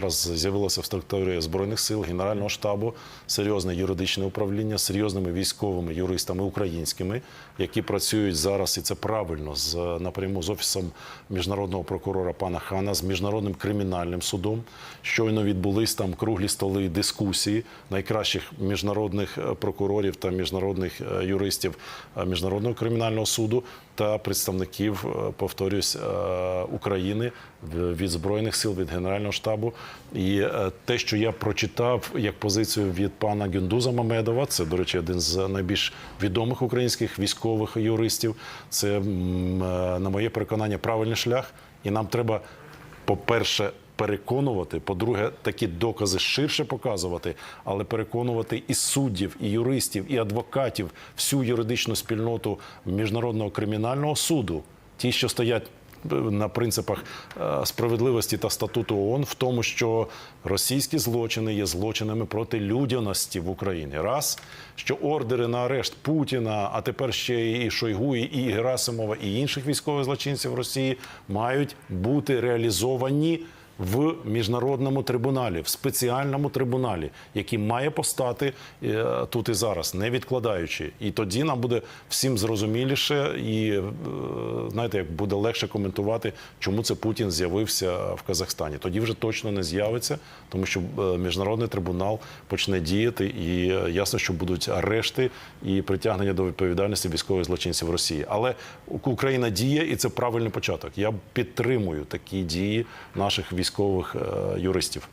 Зараз з'явилося в структурі збройних сил генерального штабу серйозне юридичне управління серйозними військовими юристами українськими, які працюють зараз, і це правильно з напряму з офісом міжнародного прокурора пана Хана, з міжнародним кримінальним судом. Щойно відбулись там круглі столи дискусії найкращих міжнародних е, прокурорів та міжнародних е, юристів е, міжнародного кримінального суду та представників, повторюсь, України від збройних сил, від генерального штабу. І е, те, що я прочитав як позицію від пана Гюндуза Мамедова, це, до речі, один з найбільш відомих українських військових юристів. Це, е, на моє переконання, правильний шлях, і нам треба, по-перше, переконувати, по-друге, такі докази ширше показувати, але переконувати і суддів, і юристів, і адвокатів, всю юридичну спільноту міжнародного кримінального суду, ті, що стоять на принципах е, справедливості та статуту ООН в тому, що російські злочини є злочинами проти людяності в Україні. Раз що ордери на арешт Путіна, а тепер ще і Шойгу, і Герасимова, і інших військових злочинців Росії мають бути реалізовані в міжнародному трибуналі, в спеціальному трибуналі, який має постати е, тут і зараз, не відкладаючи. І тоді нам буде всім зрозуміліше, і е, знаєте, як буде легше коментувати, чому це Путін з'явився в Казахстані. Тоді вже точно не з'явиться, тому що е, міжнародний трибунал почне діяти, і е, ясно, що будуть арешти і притягнення до відповідальності військових злочинців Росії. Але Україна діє, і це правильний початок. Я підтримую такі дії наших військових е, юристів.